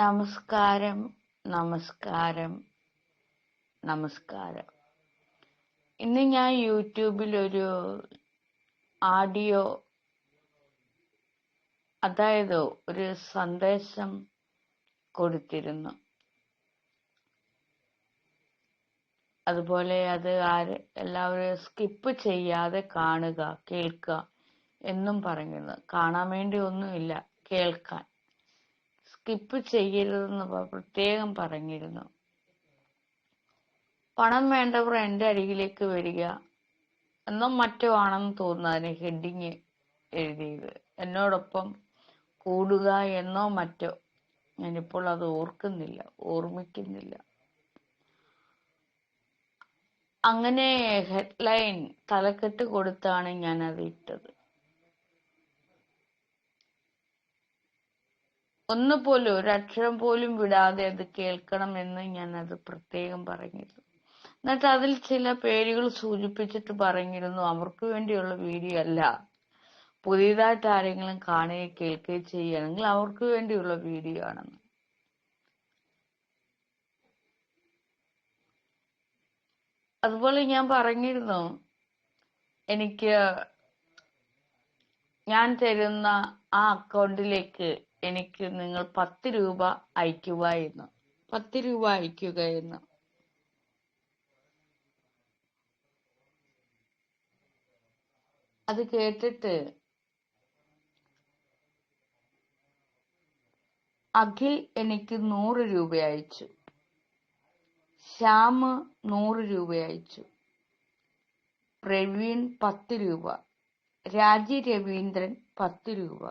നമസ്കാരം നമസ്കാരം നമസ്കാരം. ഇന്ന് ഞാൻ യൂട്യൂബിൽ ഒരു ആഡിയോ അതായത് ഒരു സന്ദേശം കൊടുത്തിരുന്നു. അതുപോലെ അത് ആര് എല്ലാവരും സ്കിപ്പ് ചെയ്യാതെ കാണുക കേൾക്കുക എന്നും പറയുന്നത് കാണാൻ വേണ്ടി ഒന്നുമില്ല കേൾക്കാൻ. സ്കിപ്പ് ചെയ്യരുതെന്ന് പ്രത്യേകം പറഞ്ഞിരുന്നു. പണം വേണ്ടവർ എന്റെ അരികിലേക്ക് വരിക. എന്നോ മറ്റോ ആണെന്ന് തോന്നുന്നതിന് ഹെഡിങ് എഴുതിയത്. എന്നോടൊപ്പം കൂടുക എന്നോ മറ്റോ. ഞാനിപ്പോൾ അത് ഓർക്കുന്നില്ല ഓർമ്മിക്കുന്നില്ല. അങ്ങനെ ഹെഡ്ലൈൻ തലക്കെട്ട് കൊടുത്താണ് ഞാൻ അത് ഇട്ടത്. ഒന്നുപോലും ഒരു അക്ഷരം പോലും വിടാതെ അത് കേൾക്കണമെന്ന് ഞാൻ അത് പ്രത്യേകം പറഞ്ഞിരുന്നു. എന്നിട്ട് അതിൽ ചില പേരുകൾ സൂചിപ്പിച്ചിട്ട് പറഞ്ഞിരുന്നു അവർക്ക് വേണ്ടിയുള്ള വീഡിയോ അല്ല. പുതിയതായിട്ട് ആരെങ്കിലും കാണുകയോ കേൾക്കുകയോ ചെയ്യുകയാണെങ്കിൽ അവർക്ക് വേണ്ടിയുള്ള വീഡിയോ ആണെന്ന്. അതുപോലെ ഞാൻ പറഞ്ഞിരുന്നു എനിക്ക് ഞാൻ തരുന്ന ആ അക്കൗണ്ടിലേക്ക് എനിക്ക് നിങ്ങൾ പത്ത് രൂപ അയക്കുക എന്ന് പത്ത് രൂപ അയക്കുക എന്ന് അത് കേട്ടിട്ട് അഖിൽ എനിക്ക് നൂറ് രൂപ അയച്ചു. ശ്യാമ് നൂറ് രൂപ അയച്ചു. പ്രവീൺ പത്ത് രൂപ. രാജി രവീന്ദ്രൻ പത്ത് രൂപ.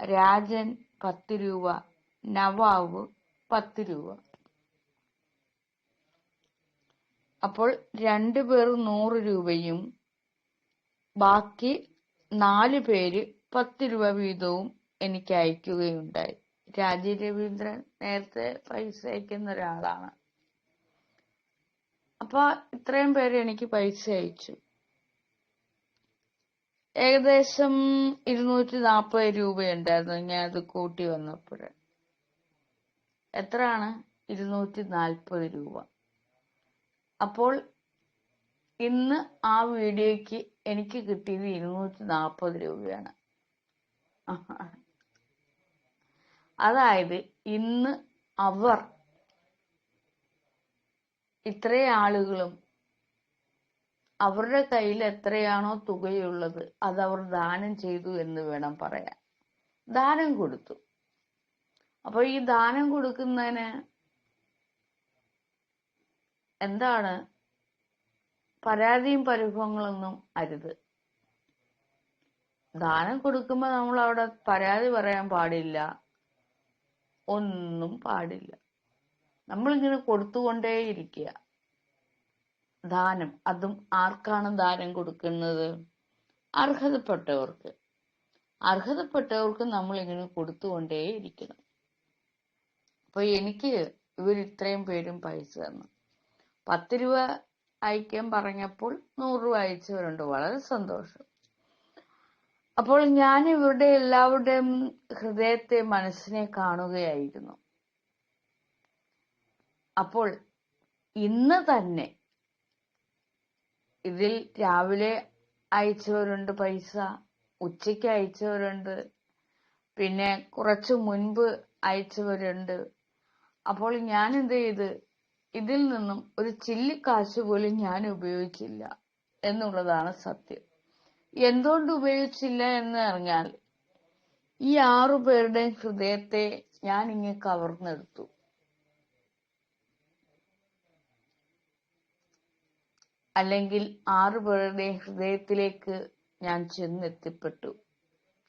രാജൻ പത്ത് രൂപ നവാബ് പത്ത് രൂപ. അപ്പോൾ രണ്ടുപേർ നൂറ് രൂപയും ബാക്കി നാല് പേര് പത്ത് രൂപ വീതവും എനിക്ക് അയക്കുകയുണ്ടായി. രാജി രവീന്ദ്രൻ നേരത്തെ പൈസ അയക്കുന്ന ഒരാളാണ്. അപ്പൊ ഇത്രയും പേര് എനിക്ക് പൈസ അയച്ചു. ഏകദേശം ഇരുന്നൂറ്റി നാൽപ്പത് രൂപയുണ്ടായിരുന്നു. ഞാൻ അത് കൂട്ടി വന്നപ്പോൾ. എത്രയാണ്? ഇരുന്നൂറ്റി നാൽപ്പത് രൂപ. അപ്പോൾ ഇന്ന് ആ വീഡിയോയ്ക്ക് എനിക്ക് കിട്ടിയത് ഇരുന്നൂറ്റി നാൽപ്പത് രൂപയാണ്. അതായത് ഇന്ന് അവർ ഇത്രയും ആളുകളും അവരുടെ കയ്യിൽ എത്രയാണോ തുകയുള്ളത് അത് അവർ ദാനം ചെയ്തു എന്ന് വേണം പറയാൻ. ദാനം കൊടുത്തു. അപ്പൊ ഈ ദാനം കൊടുക്കുന്നതിന് എന്താണ്? പരാതിയും പരിഭവങ്ങളൊന്നും അരുത്. ദാനം കൊടുക്കുമ്പോൾ നമ്മൾ അവിടെ പരാതി പറയാൻ പാടില്ല. ഒന്നും പാടില്ല. നമ്മളിങ്ങനെ കൊടുത്തുകൊണ്ടേയിരിക്കുക. ദാനം. അതും ആർക്കാണ് ദാനം കൊടുക്കുന്നത്? അർഹതപ്പെട്ടവർക്ക്. അർഹതപ്പെട്ടവർക്ക് നമ്മൾ ഇങ്ങനെ കൊടുത്തുകൊണ്ടേയിരിക്കണം അപ്പൊ എനിക്ക് ഇവർ ഇത്രയും പേരും പൈസ തന്നു. പത്ത് രൂപ അയക്കാൻ പറഞ്ഞപ്പോൾ നൂറ് രൂപ അയച്ചവരുണ്ട്. വളരെ സന്തോഷം. അപ്പോൾ ഞാൻ ഇവരുടെ എല്ലാവരുടെയും ഹൃദയത്തെ മനസ്സിനെ കാണുകയായിരുന്നു. അപ്പോൾ ഇന്ന് തന്നെ ഇതിൽ രാവിലെ അയച്ചവരുണ്ട് പൈസ ഉച്ചയ്ക്ക് അയച്ചവരുണ്ട് പിന്നെ കുറച്ച് മുൻപ് അയച്ചവരുണ്ട്. അപ്പോൾ ഞാൻ എന്ത് ചെയ്ത്? ഇതിൽ നിന്നും ഒരു ചില്ലിക്കാശ് പോലും ഞാൻ ഉപയോഗിച്ചില്ല എന്നുള്ളതാണ് സത്യം. എന്തുകൊണ്ട് ഉപയോഗിച്ചില്ല എന്ന് അറിഞ്ഞാൽ ഈ ആറു പേരുടെയും ഹൃദയത്തെ ഞാൻ ഇങ്ങനെ കവർന്നെടുത്തു. അല്ലെങ്കിൽ ആറു പേരുടെയും ഹൃദയത്തിലേക്ക് ഞാൻ ചെന്നെത്തിപ്പെട്ടു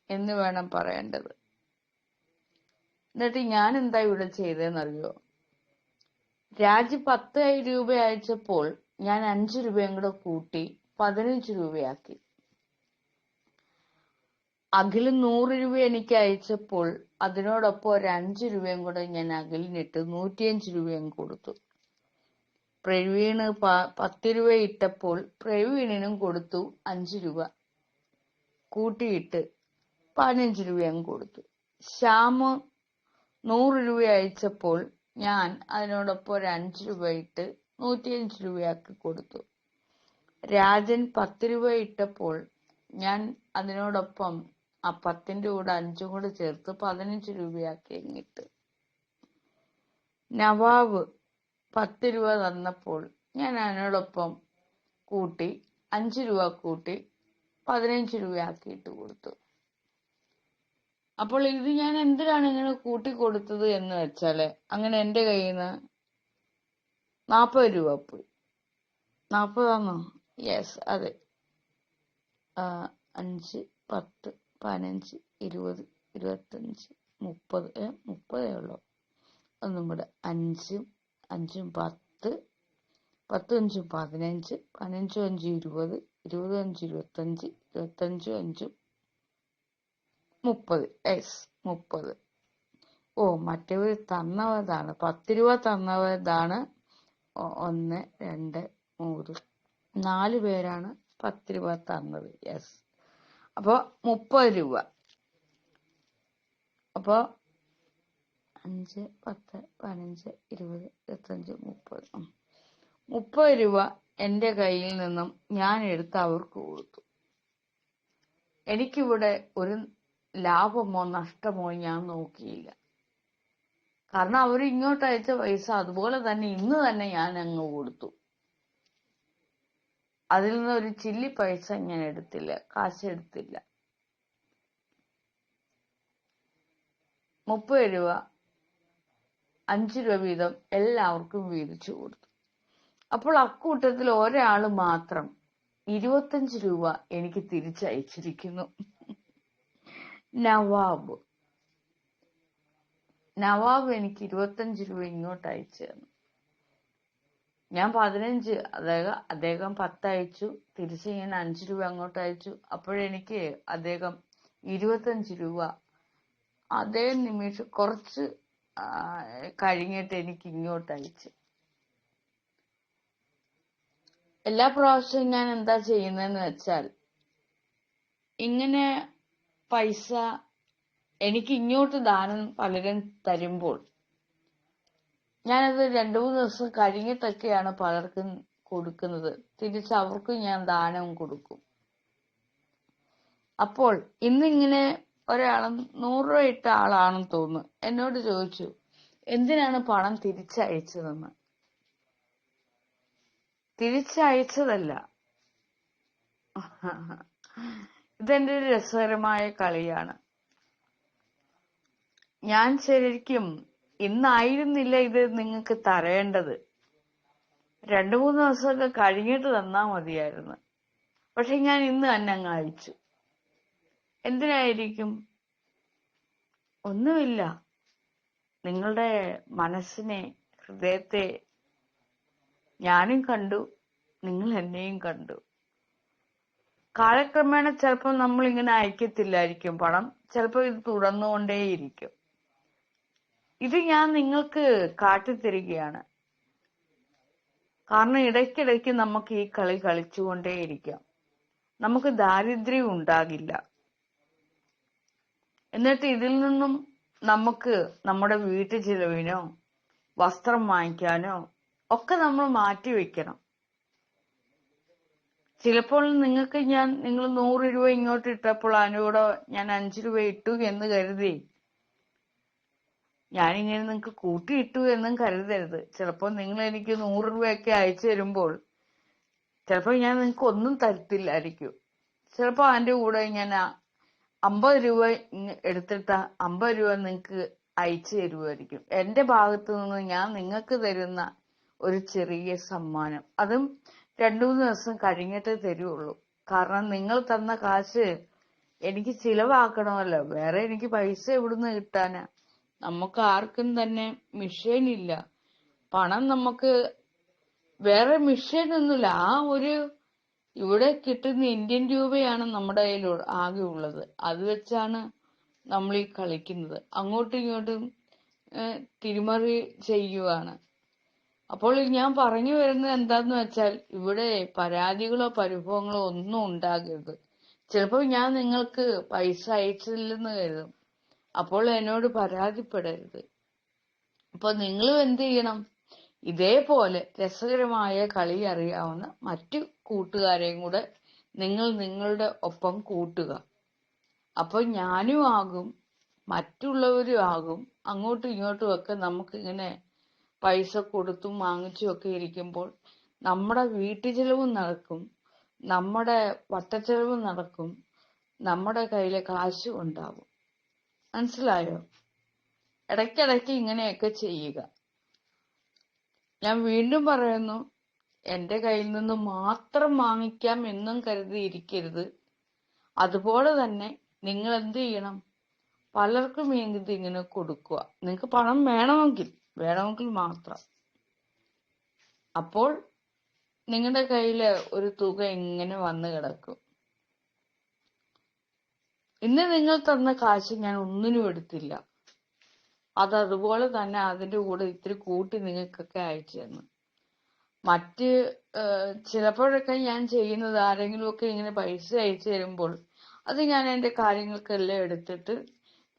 എന്ന് വേണം പറയേണ്ടത്. എന്നിട്ട് ഞാൻ എന്താ ഇവിടെ ചെയ്തതെന്നറിയോ? രാജി പത്ത് രൂപ അയച്ചപ്പോൾ ഞാൻ അഞ്ചു രൂപയും കൂടെ കൂട്ടി പതിനഞ്ച് രൂപയാക്കി. അഖിൽ നൂറ് രൂപ എനിക്ക് അയച്ചപ്പോൾ അതിനോടൊപ്പം ഒരു അഞ്ചു രൂപയും കൂടെ ഞാൻ അഖിലിനിട്ട് നൂറ്റിയഞ്ച് രൂപയും കൊടുത്തു. പ്രവീണ് ഇട്ടപ്പോൾ പ്രവീണിനും കൊടുത്തു അഞ്ചു രൂപ. കൂട്ടിയിട്ട് പതിനഞ്ച് രൂപയും കൊടുത്തു. ശ്യാമ് നൂറ് രൂപ അയച്ചപ്പോൾ ഞാൻ അതിനോടൊപ്പം ഒരു അഞ്ച് രൂപ ഇട്ട് നൂറ്റിയഞ്ച് രൂപയാക്കി കൊടുത്തു. രാജൻ പത്ത് രൂപ ഇട്ടപ്പോൾ ഞാൻ അതിനോടൊപ്പം ആ പത്തിന്റെ കൂടെ അഞ്ചും കൂടെ ചേർത്ത് പതിനഞ്ച് രൂപയാക്കി അങ്ങിട്ട് നവാബ് പത്ത് രൂപ തന്നപ്പോൾ ഞാൻ അതിനോടൊപ്പം കൂട്ടി അഞ്ച് രൂപ കൂട്ടി പതിനഞ്ച് രൂപയാക്കിയിട്ട് കൊടുത്തു. അപ്പോൾ ഇത് ഞാൻ എന്തിനാണ് ഇങ്ങനെ കൂട്ടി കൊടുത്തത് എന്ന് വെച്ചാൽ അങ്ങനെ എന്റെ കയ്യിൽ നിന്ന് നാൽപ്പത് രൂപ പോയി. നാൽപ്പതാണോ യെസ് അതെ. അഞ്ച് പത്ത് പതിനഞ്ച് ഇരുപത് ഇരുപത്തഞ്ച് മുപ്പത് മുപ്പതേ ഉള്ളൂ. ഒന്നും കൂടെ അഞ്ചും അഞ്ചും പത്ത് പത്തും അഞ്ചും പതിനഞ്ച് പതിനഞ്ചും അഞ്ചും ഇരുപത് ഇരുപതും അഞ്ച് ഇരുപത്തഞ്ച് ഇരുപത്തഞ്ചും അഞ്ചും മുപ്പത്. എസ് മുപ്പത്. ഓ മറ്റവർ തന്നവതാണ്. പത്ത് രൂപ തന്നവതാണ്. ഒന്ന് രണ്ട് മൂന്ന്. നാല് പേരാണ് പത്ത് രൂപ തന്നത്. യെസ് അപ്പൊ മുപ്പത് രൂപ. അപ്പൊ അഞ്ച് പത്ത് പതിനഞ്ച് ഇരുപത് ഇരുപത്തഞ്ച് മുപ്പത്. മുപ്പത് രൂപ എന്റെ കയ്യിൽ നിന്നും ഞാൻ എടുത്ത് അവർക്ക് കൊടുത്തു. എനിക്കിവിടെ ഒരു ലാഭമോ നഷ്ടമോ ഞാൻ നോക്കിയില്ല. കാരണം അവർ ഇങ്ങോട്ട് അയച്ച പൈസ അതുപോലെ തന്നെ ഇന്ന് തന്നെ ഞാൻ അങ്ങ് കൊടുത്തു. അതിൽ നിന്ന് ഒരു ചില്ലി പൈസ ഞാൻ എടുത്തില്ല കാശ് എടുത്തില്ല. മുപ്പത് രൂപ അഞ്ച് രൂപ വീതം എല്ലാവർക്കും വീതിച്ചു കൊടുത്തു. അപ്പോൾ അക്കൂട്ടത്തിൽ ഒരാൾ മാത്രം ഇരുപത്തഞ്ച് രൂപ എനിക്ക് തിരിച്ചയച്ചിരിക്കുന്നു. നവാബ്. നവാബ് എനിക്ക് ഇരുപത്തഞ്ച് രൂപ ഇങ്ങോട്ട് അയച്ചു തന്നു. ഞാൻ പതിനഞ്ച് അദ്ദേഹം അദ്ദേഹം പത്ത് അയച്ചു. തിരിച്ച് ഞാൻ അഞ്ച് രൂപ അങ്ങോട്ട് അയച്ചു. അപ്പോഴെനിക്ക് അദ്ദേഹം ഇരുപത്തഞ്ച് രൂപ അതേ നിമിഷം കുറച്ച് കഴിഞ്ഞിട്ട് എനിക്ക് ഇങ്ങോട്ട് അയച്ചു. എല്ലാ പ്രാവശ്യവും ഞാൻ എന്താ ചെയ്യുന്നതെന്ന് വെച്ചാൽ ഇങ്ങനെ പൈസ എനിക്ക് ഇങ്ങോട്ട് ദാനം പലരും തരുമ്പോൾ ഞാനത് രണ്ടു മൂന്ന് ദിവസം കഴിഞ്ഞിട്ടൊക്കെയാണ് പലർക്കും കൊടുക്കുന്നത്. തിരിച്ച് അവർക്കും ഞാൻ ദാനം കൊടുക്കും. അപ്പോൾ ഇന്നിങ്ങനെ ഒരാളും നൂറ് രൂപ ഇട്ട ആളാണെന്ന് തോന്നുന്നു. എന്നോട് ചോദിച്ചു എന്തിനാണ് പണം തിരിച്ചയച്ചതെന്ന്? തിരിച്ചയച്ചതല്ല. ഇതെന്റെ ഒരു രസകരമായ കളിയാണ്. ഞാൻ ശരിക്കും ഇന്നായിരുന്നില്ല ഇത് നിങ്ങൾക്ക് തരേണ്ടത്. രണ്ടു മൂന്ന് ദിവസമൊക്കെ കഴിഞ്ഞിട്ട് തന്നാ മതിയായിരുന്നു. പക്ഷെ ഞാൻ ഇന്ന് തന്നെ അങ്ങ് അയച്ചു. എന്തിനായിരിക്കും? ഒന്നുമില്ല. നിങ്ങളുടെ മനസ്സിനെ ഹൃദയത്തെ ഞാനും കണ്ടു നിങ്ങൾ എന്നെയും കണ്ടു. കാലക്രമേണ ചിലപ്പോൾ നമ്മൾ ഇങ്ങനെ അയക്കത്തില്ലായിരിക്കും പണം. ചിലപ്പോൾ ഇത് തുടർന്നുകൊണ്ടേയിരിക്കും. ഇത് ഞാൻ നിങ്ങൾക്ക് കാട്ടിത്തരികയാണ്. കാരണം ഇടയ്ക്കിടയ്ക്ക് നമുക്ക് ഈ കളി കളിച്ചുകൊണ്ടേയിരിക്കാം. നമുക്ക് ദാരിദ്ര്യം ഉണ്ടാകില്ല. എന്നിട്ട് ഇതിൽ നിന്നും നമുക്ക് നമ്മുടെ വീട്ടു ചിലവിനോ വസ്ത്രം വാങ്ങിക്കാനോ ഒക്കെ നമ്മൾ മാറ്റി വെക്കണം. ചിലപ്പോൾ നിങ്ങൾക്ക് ഞാൻ നിങ്ങൾ നൂറ് രൂപ ഇങ്ങോട്ട് ഇട്ടപ്പോൾ അതിനൂടെ ഞാൻ അഞ്ചു രൂപ ഇട്ടു എന്ന് കരുതി. ഞാനിങ്ങനെ നിങ്ങൾക്ക് കൂട്ടിയിട്ടു എന്നും കരുതരുത്. ചിലപ്പോൾ നിങ്ങൾ എനിക്ക് നൂറ് രൂപയൊക്കെ അയച്ചു തരുമ്പോൾ ചിലപ്പോൾ ഞാൻ നിങ്ങൾക്ക് ഒന്നും തരത്തില്ലായിരിക്കും. ചിലപ്പോൾ അതിന്റെ കൂടെ ഞാൻ അമ്പത് രൂപ എടുത്തിട്ട് അമ്പത് രൂപ നിങ്ങൾക്ക് അയച്ചു തരുമായിരിക്കും എന്റെ ഭാഗത്തു നിന്ന് ഞാൻ നിങ്ങൾക്ക് തരുന്ന ഒരു ചെറിയ സമ്മാനം. അതും രണ്ടു മൂന്ന് ദിവസം കഴിഞ്ഞിട്ടേ തരുള്ളൂ. കാരണം നിങ്ങൾ തന്ന കാശ് എനിക്ക് ചിലവാക്കണമല്ലോ. വേറെ എനിക്ക് പൈസ എവിടുന്ന് കിട്ടാനാ? നമുക്ക് ആർക്കും തന്നെ മിഷീൻ ഇല്ല. പണം നമുക്ക് വേറെ മിഷീൻ ഒന്നുമില്ല. ആ ഒരു ഇവിടെ കിട്ടുന്ന ഇന്ത്യൻ രൂപയാണ് നമ്മുടെ കയ്യിൽ ആകെ ഉള്ളത്. അത് വെച്ചാണ് നമ്മൾ ഈ കളിക്കുന്നത്. അങ്ങോട്ടും ഇങ്ങോട്ടും തിരിമറി ചെയ്യുവാണ്. അപ്പോൾ ഞാൻ പറഞ്ഞു വരുന്നത് എന്താന്ന് വെച്ചാൽ ഇവിടെ പരാതികളോ പരിഭവങ്ങളോ ഒന്നും ഉണ്ടാകരുത്. ചിലപ്പോൾ ഞാൻ നിങ്ങൾക്ക് പൈസ അയച്ചില്ലെന്ന് കരുതും. അപ്പോൾ എന്നോട് പരാതിപ്പെടരുത്. അപ്പൊ നിങ്ങളും എന്ത് ചെയ്യണം? ഇതേപോലെ രസകരമായ കളി അറിയാവുന്ന മറ്റു കൂട്ടുകാരെയും കൂടെ നിങ്ങൾ നിങ്ങളുടെ ഒപ്പം കൂട്ടുക. അപ്പൊ ഞാനും ആകും മറ്റുള്ളവരും ആകും. അങ്ങോട്ടും ഇങ്ങോട്ടും ഒക്കെ നമുക്കിങ്ങനെ പൈസ കൊടുത്തും വാങ്ങിച്ചും ഒക്കെ ഇരിക്കുമ്പോൾ നമ്മുടെ വീട്ടു ചെലവും നടക്കും നമ്മുടെ വട്ടച്ചെലവും നടക്കും നമ്മുടെ കയ്യിലെ കാശും ഉണ്ടാവും. മനസ്സിലായോ? ഇടയ്ക്കിടയ്ക്ക് ഇങ്ങനെയൊക്കെ ചെയ്യുക. ഞാൻ വീണ്ടും പറയുന്നു എന്റെ കയ്യിൽ നിന്ന് മാത്രം വാങ്ങിക്കാം എന്നും കരുതിയിരിക്കരുത്. അതുപോലെ തന്നെ നിങ്ങൾ എന്ത് ചെയ്യണം? പലർക്കും വേണ്ടി ഇങ്ങനെ കൊടുക്കുക. നിങ്ങൾക്ക് പണം വേണമെങ്കിൽ വേണമെങ്കിൽ മാത്രം. അപ്പോൾ നിങ്ങളുടെ കയ്യിൽ ഒരു തുക എങ്ങനെ വന്നു കിടക്കും. ഇന്ന് നിങ്ങൾ തന്ന കാശ് ഞാൻ ഒന്നിനും എടുത്തില്ല. അത് അതുപോലെ തന്നെ അതിന്റെ കൂടെ ഇത്തിരി കൂട്ടി നിങ്ങൾക്കൊക്കെ അയച്ചു തന്നു. മറ്റ് ചിലപ്പോഴൊക്കെ ഞാൻ ചെയ്യുന്നത് ആരെങ്കിലുമൊക്കെ ഇങ്ങനെ പൈസ അയച്ചു തരുമ്പോൾ അത് ഞാൻ എന്റെ കാര്യങ്ങൾക്കെല്ലാം എടുത്തിട്ട്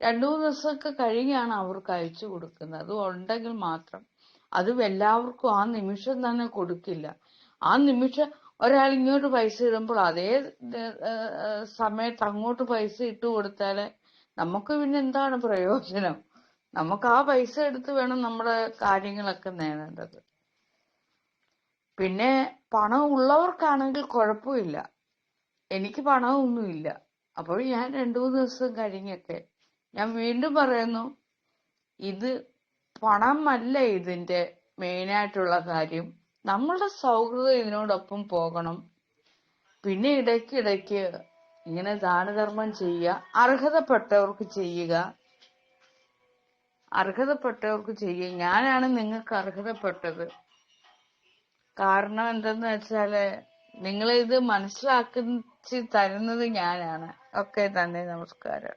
രണ്ടു മൂന്ന് ദിവസമൊക്കെ കഴിഞ്ഞാണ് അവർക്ക് അയച്ചു കൊടുക്കുന്നത്. അത് ഉണ്ടെങ്കിൽ മാത്രം. അതും എല്ലാവർക്കും ആ നിമിഷം തന്നെ കൊടുക്കില്ല. ആ നിമിഷം ഒരാൾ ഇങ്ങോട്ട് പൈസ ഇടുമ്പോൾ അതേ സമയത്ത് അങ്ങോട്ട് പൈസ ഇട്ട് കൊടുത്താൽ നമുക്ക് പിന്നെ എന്താണ് പ്രയോജനം? നമുക്ക് ആ പൈസ എടുത്ത് വേണം നമ്മുടെ കാര്യങ്ങളൊക്കെ നേടേണ്ടത്. പിന്നെ പണം ഉള്ളവർക്കാണെങ്കിൽ കുഴപ്പമില്ല. എനിക്ക് പണമൊന്നുമില്ല. അപ്പോൾ ഞാൻ രണ്ടു മൂന്ന് ദിവസം കഴിഞ്ഞൊക്കെ ഞാൻ വീണ്ടും പറയുന്നു ഇത് പണമല്ല ഇതിന്റെ മെയിനായിട്ടുള്ള കാര്യം. നമ്മളുടെ സൗഹൃദം ഇതിനോടൊപ്പം പോകണം. പിന്നെ ഇടയ്ക്കിടയ്ക്ക് ഇങ്ങനെ ദാനധർമ്മം ചെയ്യുക അർഹതപ്പെട്ടവർക്ക് ചെയ്യുക. അർഹതപ്പെട്ടവർക്ക് ചെയ്യുക ഞാനാണ് നിങ്ങൾക്ക് അർഹതപ്പെട്ടത്. കാരണം എന്തെന്ന് വെച്ചാൽ നിങ്ങൾ ഇത് മനസ്സിലാക്കി തരുന്നത് ഞാനാണ്. ഓക്കെ തന്നെ നമസ്കാരം.